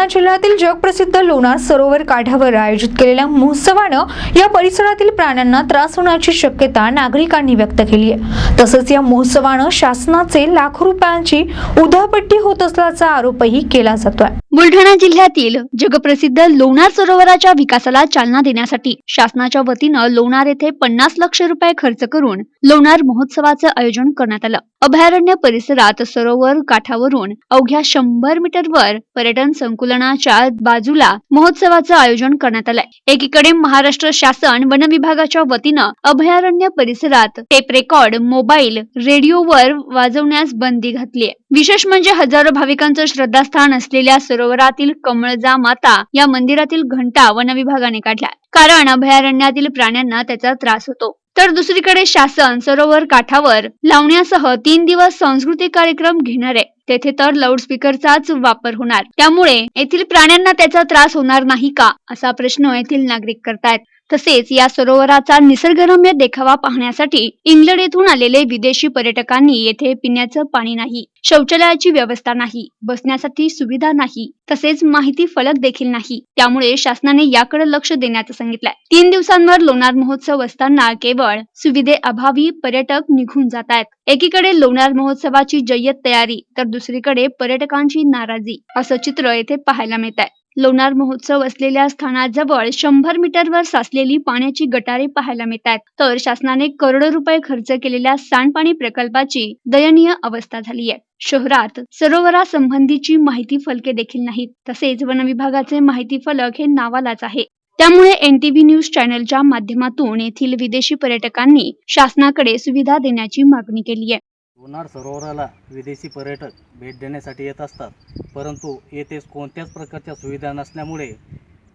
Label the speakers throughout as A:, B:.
A: बुलढाणा जिल्ह्यातील जगप्रसिद्ध लोणार सरोवर काठावर आयोजित केलेल्या महोत्सवानं या परिसरातील प्राण्यांना त्रास होण्याची शक्यता नागरिकांनी व्यक्त केली आहे. तसंच या महोत्सवानं शासनाचे लाखो रुपयांची उधळपट्टी होत असल्याचा आरोपही केला जातोय.
B: बुलढाणा जिल्ह्यातील जगप्रसिद्ध लोणार सरोवराच्या विकासाला चालना देण्यासाठी शासनाच्या वतीनं लोणार येथे पन्नास लक्ष रुपये खर्च करून लोणार महोत्सवाचं आयोजन करण्यात आलं. अभयारण्य परिसरात सरोवर काठावरून अवघ्या शंभर मीटरवर पर्यटन संकुलनाच्या बाजूला महोत्सवाचं आयोजन करण्यात आलंय. एकीकडे महाराष्ट्र शासन वन विभागाच्या वतीनं अभयारण्य परिसरात टेप रेकॉर्ड मोबाईल रेडिओवर वाजवण्यास बंदी घातली विशेष म्हणजे हजारो भाविकांचं श्रद्धास्थान असलेल्या सरोवरातील कमळजा माता या मंदिरातील घंटा वन विभागाने काढला. कारण अभयारण्यातील प्राण्यांना त्याचा त्रास होतो. तर दुसरीकडे शासन सरोवर काठावर लावण्यासह तीन दिवस सांस्कृतिक कार्यक्रम घेणार आहे. तेथे तर लाऊडस्पीकरचाच वापर होणार. त्यामुळे येथील प्राण्यांना त्याचा त्रास होणार नाही का? असा प्रश्न येथील नागरिक करतायत. तसेच या सरोवराचा निसर्गरम्य देखावा पाहण्यासाठी इंग्लंड येथून आलेले विदेशी पर्यटकांनी येथे पिण्याचं पाणी नाही शौचालयाची व्यवस्था नाही बसण्यासाठी सुविधा नाही तसेच माहिती फलक देखील नाही. त्यामुळे शासनाने याकडे लक्ष देण्याचं सांगितलंय. तीन दिवसांवर लोणार महोत्सव असताना केवळ सुविधे अभावी पर्यटक निघून जात आहेत. एकीकडे लोणार महोत्सवाची जय्यत तयारी तर दुसरीकडे पर्यटकांची नाराजी असं चित्र येथे पाहायला मिळत आहे लोणार महोत्सव असलेल्या स्थानाजवळ शंभर मीटरवर साचलेली पाण्याची गटारे पाहायला मिळतात. तर शासनाने करोडो रुपये खर्च केलेल्या सांडपाणी प्रकल्पाची दयनीय अवस्था झाली आहे. शहरात सरोवरासंबंधीची माहिती फलके देखील नाहीत. तसेच वन विभागाचे माहिती फलक हे नावालाच आहे. त्यामुळे एनटीव्ही न्यूज चॅनलच्या माध्यमातून येथील विदेशी पर्यटकांनी शासनाकडे सुविधा देण्याची मागणी केली आहे.
C: लोणार सरोवराला विदेशी पर्यटक भेट देण्यासाठी येत असतात परंतु येथे कोणत्याच प्रकारच्या सुविधा नसल्यामुळे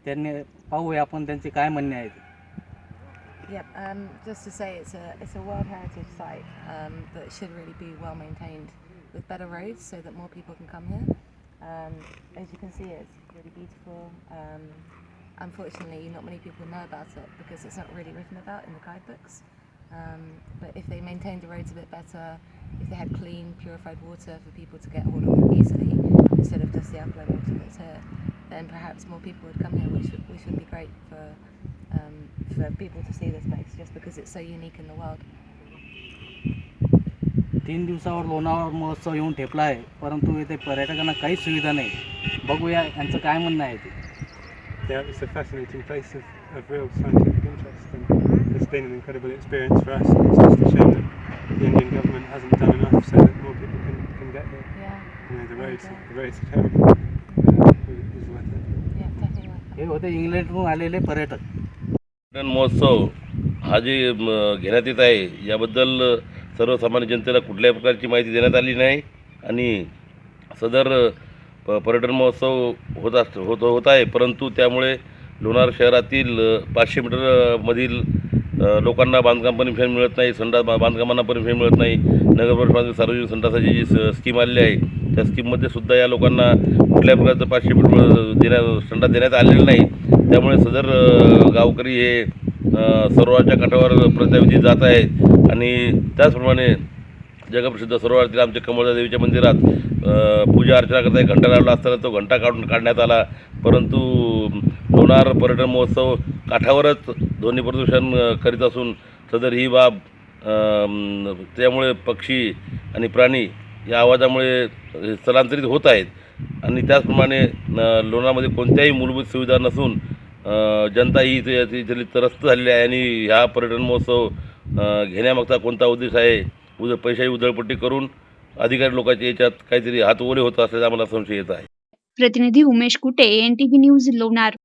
C: त्यांनी पाहूया आपण त्यांचे काय म्हणणे आहेत
D: Yep, um, just to say it's a it's a World Heritage site um, that should really be well maintained with better roads so that more people can come here. Um, as you can see, it's really beautiful. Um, unfortunately, not many people know about it because it's not really written about in the guidebooks. Um, but if they maintained the roads a bit better, if they had clean, purified water for people to get hold of easily instead of just the alkaline water that's here, then perhaps more people would come here, which would- which would be great for um, for people to see this place just because it's so unique in the world.
C: तीन दिवसावर लोणावळा महोत्सव येऊन ठेपला आहे परंतु येथे पर्यटकांना काहीच सुविधा नाही बघूया यांचं काय म्हणणं आहे ते
E: Yeah, it's a fascinating place of, of real scientific interest, and it's been an incredible experience for us. It's just a shame that the Indian government hasn't done enough so that more people can, can get here.
D: Yeah,
E: You know, the roads,
D: Okay.
E: the roads are terrible. Uh, it's worth it.
D: yeah, definitely worth it.
C: हे होते इंग्लंडहून आलेले पर्यटक
F: पर्यटन महोत्सव हा जे घेण्यात येत आहे याबद्दल सर्वसामान्य जनतेला कुठल्याही प्रकारची माहिती देण्यात आली नाही आणि सदर प पर्यटन महोत्सव होत अस होत होत आहे परंतु त्यामुळे लोणार शहरातील पाचशे मीटरमधील लोकांना बांधकाम परमिशन मिळत नाही संडास बांधकामांना परमिशन मिळत नाही. नगरपरिषदेमध्ये सार्वजनिक संडासाची जी स स्कीम आलेली आहे त्या स्कीममध्ये सुद्धा या लोकांना कुठल्या प्रकारचं पाचशे फूट देण्या संडास देण्यात आलेलं नाही. त्यामुळे सदर गावकरी हे सरोवराच्या काठावर प्रत्याविधी जात आहेत आणि त्याचप्रमाणे जगप्रसिद्ध सरोवरातील आमच्या कमळदा देवीच्या मंदिरात पूजा अर्चना करता एक घंटा लावला असताना तो घंटा काढून काढण्यात आला. परंतु लोणार पर्यटन महोत्सव काठावरच ध्वनी प्रदूषण करीत असून सदर ही बाब त्यामुळे पक्षी आणि प्राणी या आवाजामुळे स्थलांतरित होत आहेत. आणि त्याचप्रमाणे लोणारमध्ये कोणत्याही मूलभूत सुविधा नसून जनता ही इथे इथली त्रस्त झालेली आहे आणि ह्या पर्यटन महोत्सव घेण्यामागचा कोणता उद्देश आहे उद पैशाही उधळपट्टी करून अधिकारी लोकांच्या याच्यात काहीतरी हात होत असल्याचा आम्हाला संशय येत आहे.
B: प्रतिनिधी उमेश कुटे एनटीव्ही न्यूज लोणार.